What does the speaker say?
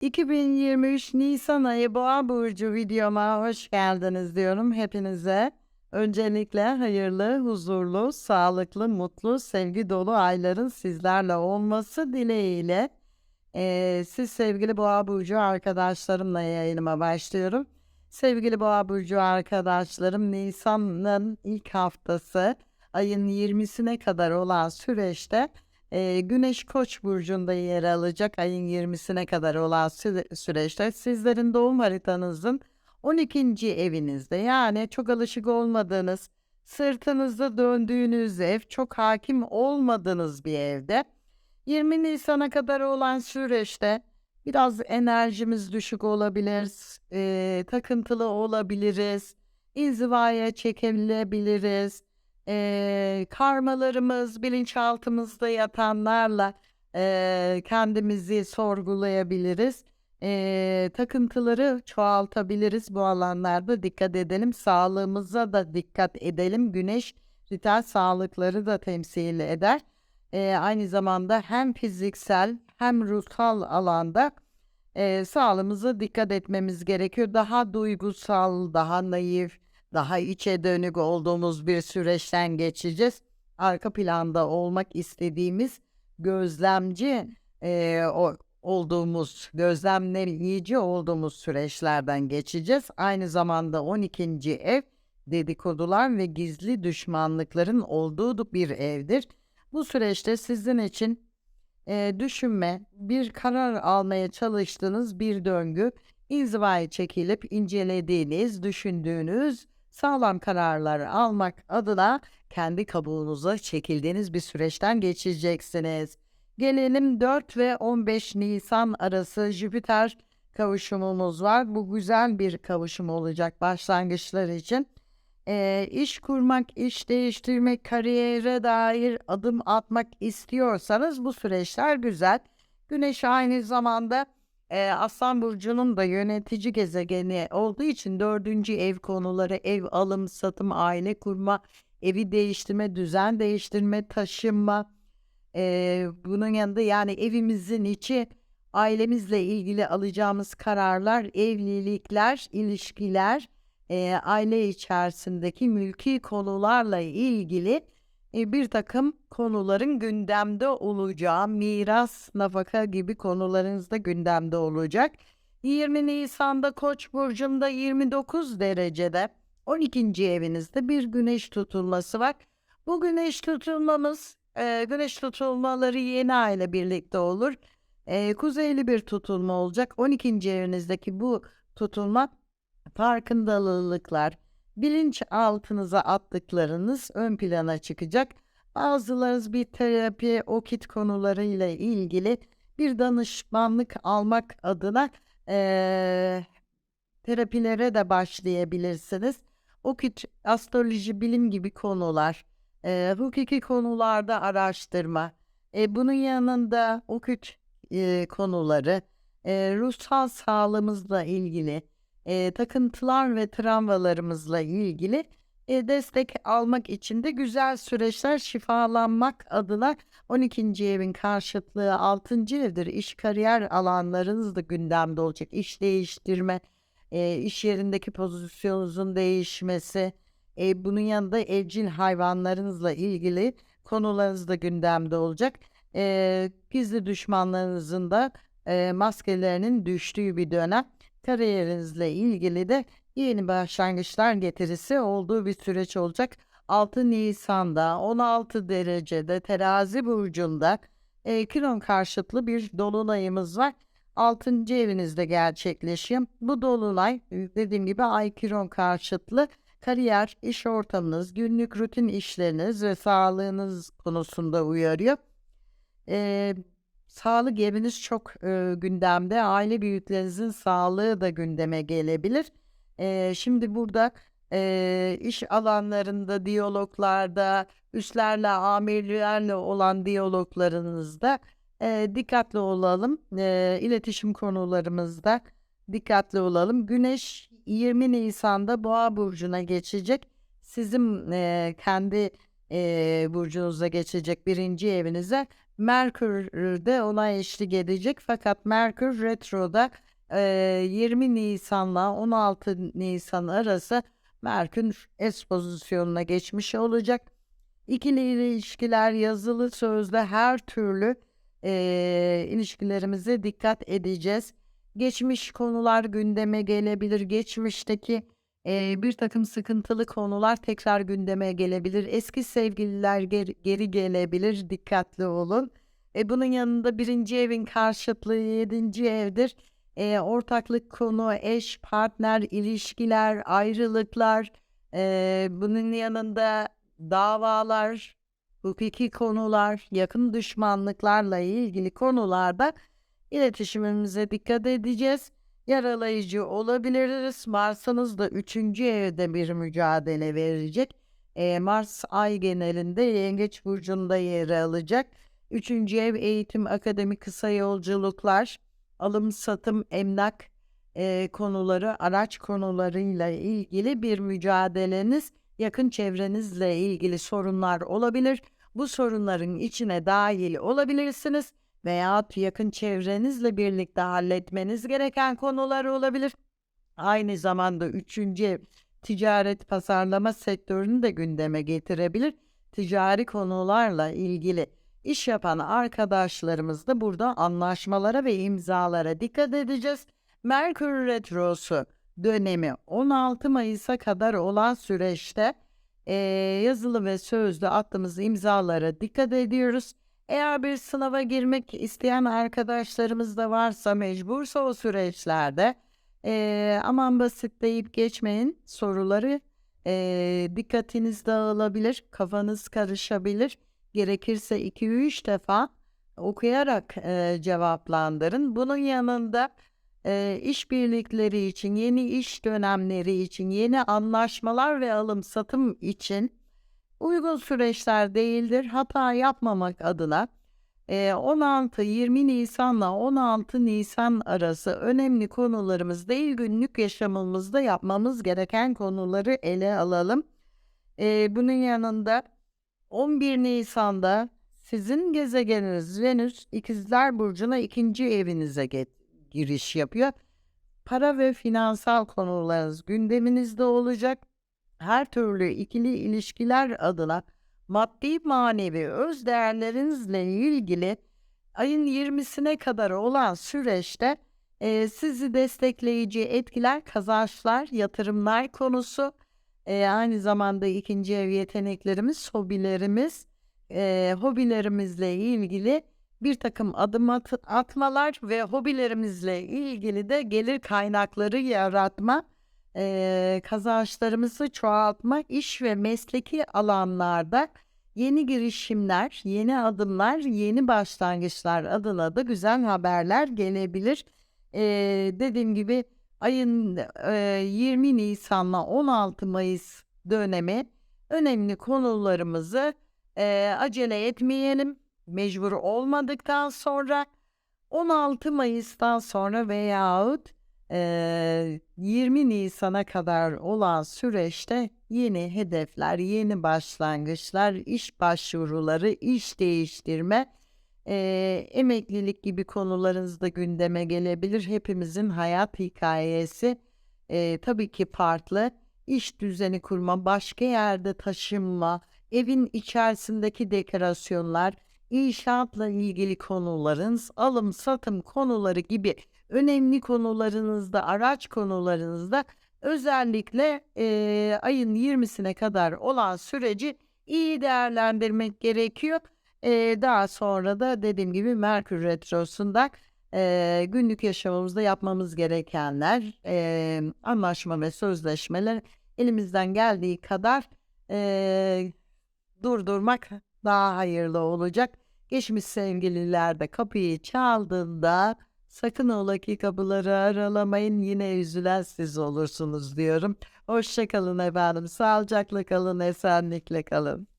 2023 Nisan ayı Boğa burcu videoma hoş geldiniz diyorum hepinize. Öncelikle hayırlı, huzurlu, sağlıklı, mutlu, sevgi dolu ayların sizlerle olması dileğiyle eee, siz sevgili Boğa burcu arkadaşlarımla yayınıma başlıyorum. Sevgili Boğa burcu arkadaşlarım Nisan'ın ilk haftası ayın 20'sine kadar olan süreçte Eee, Güneş Koç burcunda yer alacak ayın 20'sine kadar olan süre- süreçte sizlerin doğum haritanızın 12. evinizde yani çok alışık olmadığınız, sırtınızda döndüğünüz ev, çok hakim olmadığınız bir evde 20 Nisan'a kadar olan süreçte biraz enerjimiz düşük olabilir, eee, takıntılı olabiliriz, inzivaya çekilebiliriz eee, karmalarımız, bilinçaltımızda yatanlarla eee, kendimizi sorgulayabiliriz. Eee, takıntıları çoğaltabiliriz. Bu alanlarda dikkat edelim. Sağlığımıza da dikkat edelim. Güneş ritüel sağlıkları da temsil eder. Eee, aynı zamanda hem fiziksel hem ruhsal alanda eee sağlığımıza dikkat etmemiz gerekiyor. Daha duygusal, daha naif, daha içe dönük olduğumuz bir süreçten geçeceğiz. Arka planda olmak istediğimiz gözlemci eee, o, olduğumuz, gözlemleyici olduğumuz süreçlerden geçeceğiz. Aynı zamanda 12. ev dedikodular ve gizli düşmanlıkların olduğu bir evdir. Bu süreçte sizin için eee, düşünme, bir karar almaya çalıştığınız bir döngü, inzivaya çekilip incelediğiniz, düşündüğünüz sağlam kararlar almak adına kendi kabuğunuza çekildiğiniz bir süreçten geçeceksiniz. Gelelim 4 ve 15 Nisan arası Jüpiter kavuşumumuz var. Bu güzel bir kavuşum olacak başlangıçlar için. Eee, iş kurmak, iş değiştirmek, kariyere dair adım atmak istiyorsanız bu süreçler güzel. Güneş aynı zamanda eee, Aslan Burcu'nun da yönetici gezegeni olduğu için dördüncü ev konuları, ev alım, satım, aile kurma, evi değiştirme, düzen değiştirme, taşınma, eee, bunun yanında yani evimizin içi ailemizle ilgili alacağımız kararlar, evlilikler, ilişkiler, eee, aile içerisindeki mülki konularla ilgili e, bir takım konuların gündemde olacağı, miras, nafaka gibi konularınız da gündemde olacak. 20 Nisan'da Koç burcunda 29 derecede 12. evinizde bir güneş tutulması var. Bu güneş tutulmamız, e, güneş tutulmaları yeni ay ile birlikte olur. E, kuzeyli bir tutulma olacak. 12. evinizdeki bu tutulma farkındalıklar, bilinç altınıza attıklarınız ön plana çıkacak. Bazılarınız bir terapi, okit konularıyla ilgili bir danışmanlık almak adına eee, terapilere de başlayabilirsiniz. Okit, astroloji, bilim gibi konular, eee, hukuki konularda araştırma, e, bunun yanında okült eee, konuları, eee, ruhsal sağlığımızla ilgili, eee, takıntılar ve travmalarımızla ilgili e, destek almak için de güzel süreçler şifalanmak adına 12. evin karşıtlığı 6. evdir. İş kariyer alanlarınız da gündemde olacak. İş değiştirme, e, iş yerindeki pozisyonunuzun değişmesi, e, bunun yanında evcil hayvanlarınızla ilgili konularınız da gündemde olacak. E, gizli düşmanlarınızın da e, maskelerinin düştüğü bir dönem. Kariyerinizle ilgili de yeni başlangıçlar getirisi olduğu bir süreç olacak. 6 Nisan'da 16 derecede terazi burcunda e, Kiron karşıtlı bir dolunayımız var. 6. evinizde gerçekleşiyor. Bu dolunay e, dediğim gibi Ay Kiron karşıtlı kariyer, iş ortamınız, günlük rutin işleriniz ve sağlığınız konusunda uyarıyor. Eee, sağlık eviniz çok, eee, gündemde. Aile büyüklerinizin sağlığı da gündeme gelebilir. Eee, şimdi burada, eee, iş alanlarında, diyaloglarda, üstlerle, amirlerle olan diyaloglarınızda, eee, dikkatli olalım. Eee, iletişim konularımızda dikkatli olalım. Güneş 20 Nisan'da Boğa burcuna geçecek. Sizin, eee, kendi, eee, burcunuza geçecek 1. evinize Merkür de ona eşlik edecek fakat Merkür Retro'da e, 20 Nisan'la 16 Nisan arası Merkür S pozisyonuna geçmiş olacak. İkili ilişkiler yazılı sözlü her türlü e, ilişkilerimize dikkat edeceğiz. Geçmiş konular gündeme gelebilir. Geçmişteki e, bir takım sıkıntılı konular tekrar gündeme gelebilir. Eski sevgililer geri, geri gelebilir. Dikkatli olun. E, bunun yanında birinci evin karşıtlığı yedinci evdir. E, ortaklık konu, eş, partner, ilişkiler, ayrılıklar. E, bunun yanında davalar, hukuki konular, yakın düşmanlıklarla ilgili konularda iletişimimize dikkat edeceğiz. Yaralayıcı olabiliriz. Mars'ınız da 3. evde bir mücadele verecek. E, Mars ay genelinde Yengeç Burcu'nda yer alacak. 3. ev eğitim, akademi, kısa yolculuklar, alım, satım, emlak e, konuları, araç konularıyla ilgili bir mücadeleniz yakın çevrenizle ilgili sorunlar olabilir. Bu sorunların içine dahil olabilirsiniz veya yakın çevrenizle birlikte halletmeniz gereken konular olabilir. Aynı zamanda üçüncü ticaret pazarlama sektörünü de gündeme getirebilir. Ticari konularla ilgili iş yapan arkadaşlarımız da burada anlaşmalara ve imzalara dikkat edeceğiz. Merkür Retrosu dönemi 16 Mayıs'a kadar olan süreçte e, yazılı ve sözlü attığımız imzalara dikkat ediyoruz. Eğer bir sınava girmek isteyen arkadaşlarımız da varsa mecbursa o süreçlerde e, aman basit deyip geçmeyin soruları e, dikkatiniz dağılabilir, kafanız karışabilir. Gerekirse 2-3 defa okuyarak e, cevaplandırın. Bunun yanında e, işbirlikleri için, yeni iş dönemleri için, yeni anlaşmalar ve alım satım için uygun süreçler değildir. Hata yapmamak adına 16-20 Nisan'la 16 Nisan arası önemli konularımız değil günlük yaşamımızda yapmamız gereken konuları ele alalım. Bunun yanında 11 Nisan'da sizin gezegeniniz Venüs İkizler Burcu'na ikinci evinize giriş yapıyor. Para ve finansal konularınız gündeminizde olacak. Her türlü ikili ilişkiler adına maddi manevi öz değerlerinizle ilgili ayın 20'sine kadar olan süreçte e, sizi destekleyici etkiler, kazançlar, yatırımlar konusu, e, aynı zamanda ikinci ev yeteneklerimiz, hobilerimiz, e, hobilerimizle ilgili bir takım adım at atmalar ve hobilerimizle ilgili de gelir kaynakları yaratma, e, kazançlarımızı çoğaltma, iş ve mesleki alanlarda yeni girişimler, yeni adımlar, yeni başlangıçlar adına da güzel haberler gelebilir. E, dediğim gibi ayın e, 20 Nisan'la 16 Mayıs dönemi önemli konularımızı e, acele etmeyelim mecbur olmadıktan sonra 16 Mayıs'tan sonra veyahut e, 20 Nisan'a kadar olan süreçte yeni hedefler, yeni başlangıçlar, iş başvuruları, iş değiştirme, emeklilik gibi konularınız da gündeme gelebilir. Hepimizin hayat hikayesi tabii ki farklı. İş düzeni kurma, başka yerde taşınma, evin içerisindeki dekorasyonlar, inşaatla ilgili konularınız, alım satım konuları gibi önemli konularınızda, araç konularınızda özellikle e, ayın 20'sine kadar olan süreci iyi değerlendirmek gerekiyor. E, daha sonra da dediğim gibi Merkür Retrosu'nda e, günlük yaşamımızda yapmamız gerekenler, e, anlaşma ve sözleşmeler elimizden geldiği kadar e, durdurmak daha hayırlı olacak. Geçmiş sevgililer de kapıyı çaldığında sakın ola ki kapıları aralamayın yine üzülen siz olursunuz diyorum. Hoşçakalın efendim. Sağlıcakla kalın, esenlikle kalın.